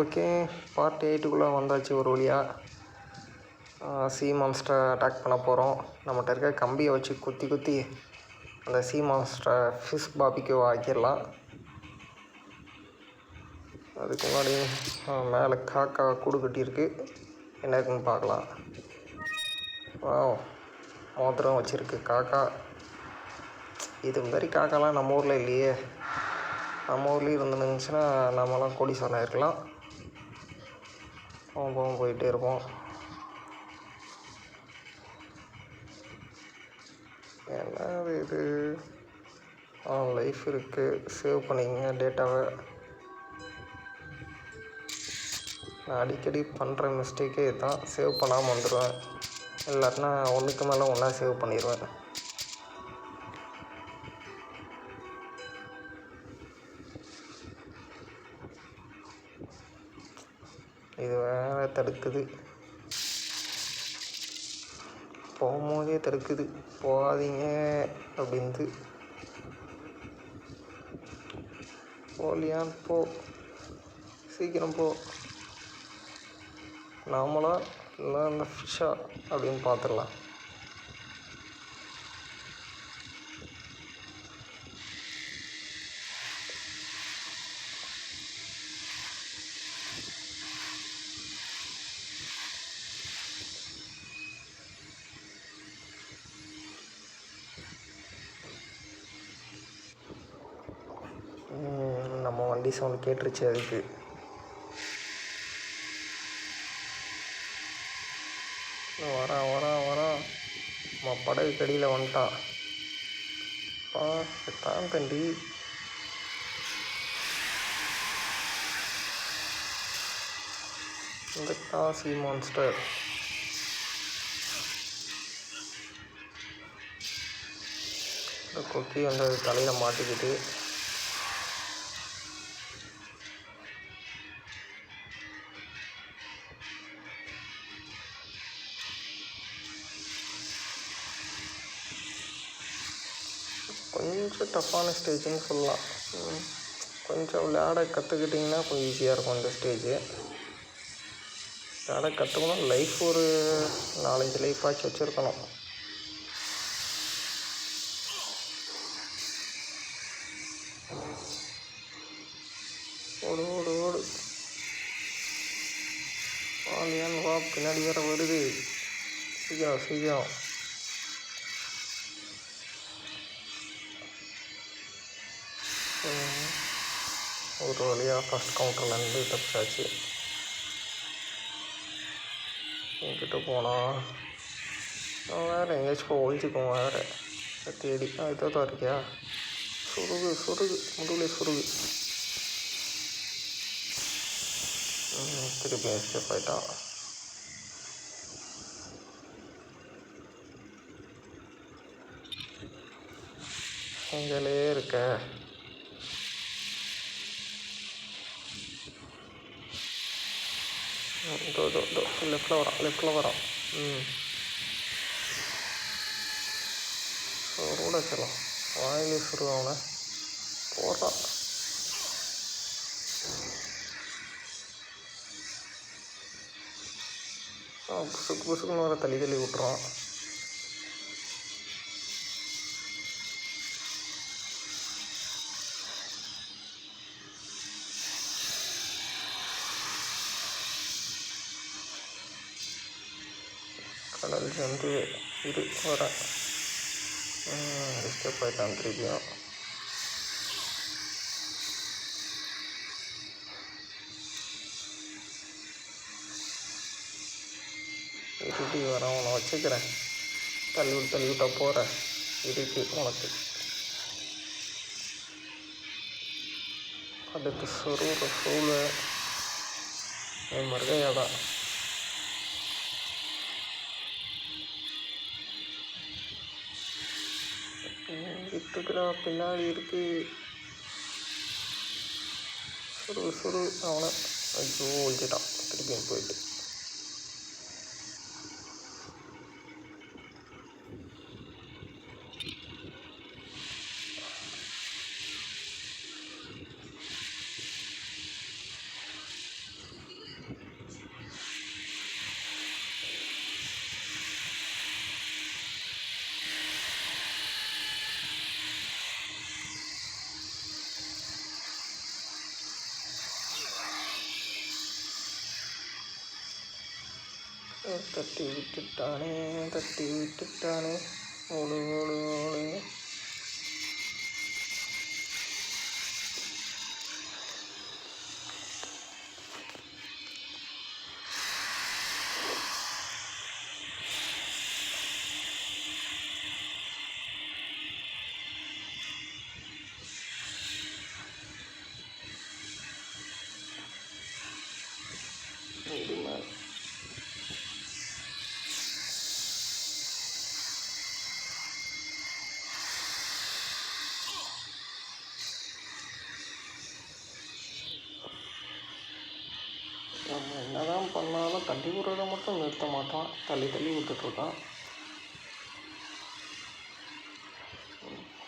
Okay part எயிட்டுக்குள்ளே வந்தாச்சு ஒரு வழியாக சி மான்ஸ்டரை அட்டாக் பண்ண போகிறோம் நம்மகிட்ட இருக்க கம்பியை வச்சு குத்தி குத்தி அந்த சி மான்ஸ்டரை ஃபிஷ் பாபிக்கு ஆக்கிடலாம் அதுக்கு முன்னாடி மேலே காக்கா கூடு கட்டியிருக்கு. என்ன இருக்குன்னு பார்க்கலாம். வா மோதிரம் வச்சுருக்கு காக்கா. இது மாதிரி காக்காலாம் நம்ம ஊரில் இல்லையே. நம்ம ஊர்லேயும் இருந்துருந்துச்சுன்னா நம்மலாம் கோடீஸ்வரன் இருக்கலாம். போகும் போவோம் போயிட்டே இருப்போம். என்னது இது? அவன் லைஃப் இருக்குது சேவ் பண்ணிக்கங்க டேட்டாவை நான் அடிக்கடி பண்ணுற மிஸ்டேக்கே இதுதான் சேவ் பண்ணாமல் வந்துடுவேன் இல்லாட்டினா ஒன்றுக்கு மேலே ஒன்றா சேவ் பண்ணிடுவேன் இது வேற தடுக்குது. போகும்போதே தடுக்குது. போகாதீங்க அப்படின்ட்டு போலியான் போ. சீக்கிரம் போ. நாமளா இல்லை அந்த ஃபிஷ்ஷா அப்படின்னு பார்த்துடலாம். வண்டி சவுண்ட் கேட்டுருச்சு அதுக்கு. வரான் வரான் வரான் நம்ம படகு கடியில் வந்துட்டான். பா தான் தண்டி இந்த காசி மான்ஸ்டர் இந்த கொக்கி வந்து அது தலையில் மாட்டிக்கிட்டு கொஞ்சம் டஃப்பான ஸ்டேஜ்னு சொல்லலாம். கொஞ்சம் விளையாட கற்றுக்கிட்டிங்கன்னா கொஞ்சம் ஈஸியாக இருக்கும் இந்த ஸ்டேஜு விளையாட கற்றுக்கணும் லைஃப் ஒரு நாலஞ்சு லைஃபாச்சும் வச்சுருக்கணும். ஓடு ஓடு ஓடு. வாலியான் வா பின்னாடி வேற வருது. சீக்கிரம் சீக்கிரம். ஒரு வழியாக ஃபஸ்ட் கவுண்டர்லேருந்து தப்பிச்சாச்சு எங்கிட்ட போனால் வேறு எங்கேயாச்சும் போய் ஒழிச்சுக்குவோம் வேறு. தேடி. ஆ தான் இருக்கியா? சுருகு சுருகு. முதுகுலே சுருகு. திருப்பி எஸ்கேப் ஆயிட்டான். எங்களே இருக்க ம், இதோ இதோ லெஃப்டில் வரோம் லெஃப்டில் வரோம் ம் ரோட வச்சிடலாம் வாயிலே சுருவான் போடுறான் புசுக்கு புசுக்குன்னு வர தள்ளி தள்ளி விட்டுறான் கடல் ஜந்து இரு வர. டிஸ்டர்ப் ஆகிட்டான் திருப்பியும். இருட்டி வர உன்னை வச்சுக்கிறேன். தள்ளி விட்டு தள்ளி விட்டா போகிறேன் இருக்கு உனக்கு. அடுத்து சொருகிற சூழ என் தான் தான் இருக்குடா பின்னாடி இருக்கு சுரு சுரு அவனை ஐயோ ஒழிச்சிட்டான் திருப்பியும் போயிட்டு தட்டி விட்டுட்டானே தட்டி விட்டுட்டானே ஓடு ஓடு ஓடு நம்ம என்னதான் பண்ணாலும் தள்ளி விடுறத மட்டும் நிறுத்த மாட்டான். தள்ளி தள்ளி விட்டுட்ருக்கான்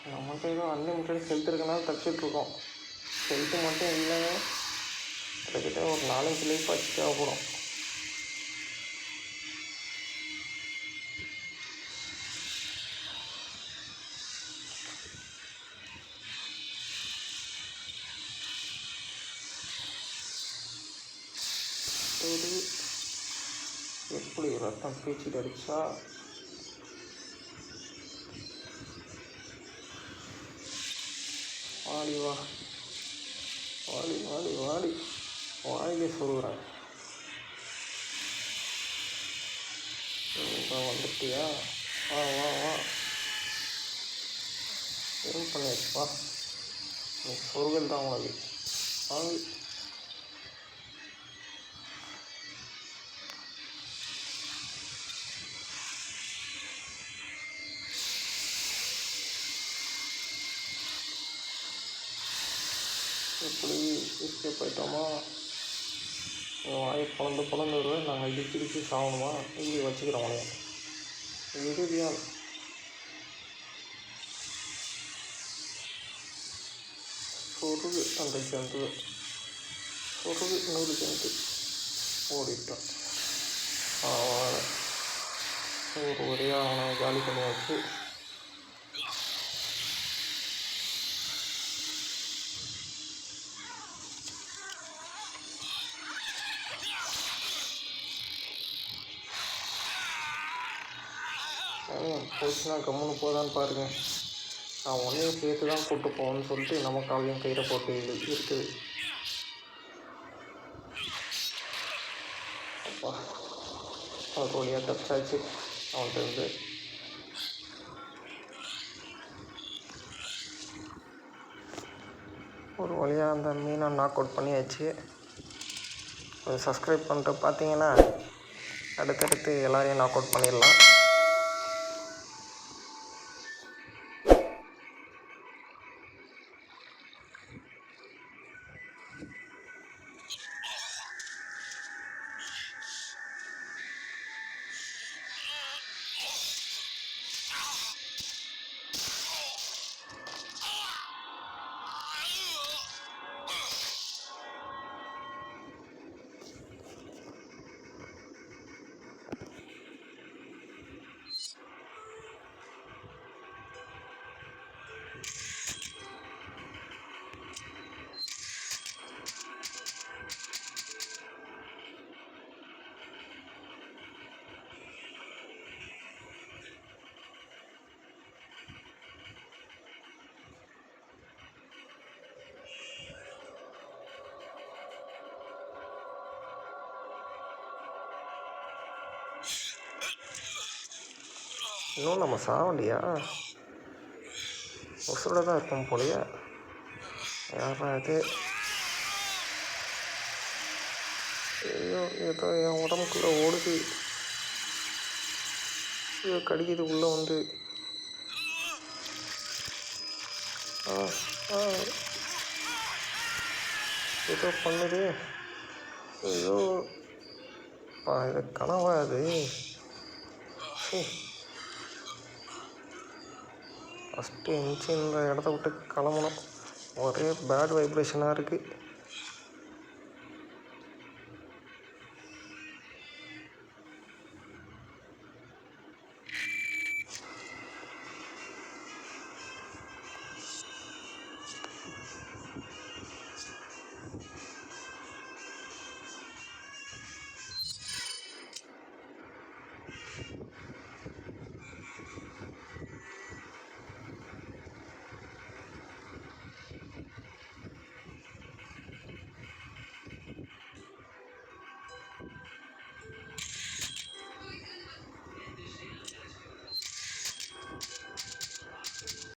நம்மகிட்ட ஏதோ அன்லிமிட்டட் ஹெல்த் இருக்கனால தப்பிச்சிட்ருக்கோம் ஹெல்த்து மட்டும் இல்லை கிட்டத்தட்ட ஒரு நாலஞ்சு லைஃப் ஆச்சு தேவைப்படும் ரத்தம் பீச்சிட்டு அடிச்சா வாடி வா வாடி வாடி வாடி வாடிலே சொல்கிறேன் வந்துட்டியா வா வா வா எதுவும் பண்ணியாச்சு வா சொருகல் தான் உனக்கு வாங்கி எப்படி போயிட்டோமா? ஆயிட்டோமா உன் வாயை பிளந்து பிளந்து வருவேன். நாங்கள் இடிச்சு இடிச்சு சாகணுமா இப்படி வச்சுக்கிறோம் உனைய. இறுதியா. சொருகு அந்த ஜந்து சொருகு நூறு ஜந்து ஓடிட்டான். ஒரு ஒரே அவனை காலி பண்ணியாச்சு. போச்சுன்னா கம்முன்னு போதான்னு பாருங்க. நான் உன்னையும் சேர்த்து தான் கூட்டு போகணும்னு சொல்லிட்டு நம்ம காலையும் கயிறை போட்டு இருக்குது. அப்பா ஒரு வழியாக தப்பிச்சாச்சு. அவன்கிட்ட இருந்து ஒரு வழியாக அந்த மீனை நாக் அவுட் பண்ணியாச்சு. கொஞ்சம் சப்ஸ்கிரைப் பண்ணிட்டு பார்த்தீங்கன்னா அடுத்தடுத்து எல்லாரையும் நாக் அவுட் பண்ணிடலாம். இன்னும் நம்ம சாவலையா உசுரோட தான் இருக்கோம் போலயே. யாரா இது? ஐயோ ஏதோ என் உடம்புக்குள்ளே ஓடுது. ஐயோ கடிக்குது உள்ளே வந்து. ஆ ஆ. ஏதோ பண்ணுது. ஐயோ. பா இது கனவா அது? ஃபஸ்ட்டு எந்திரிச்சு இந்த இடத்த விட்டு கிளம்பணும். ஒரே பேட் வைப்ரேஷனாக இருக்குது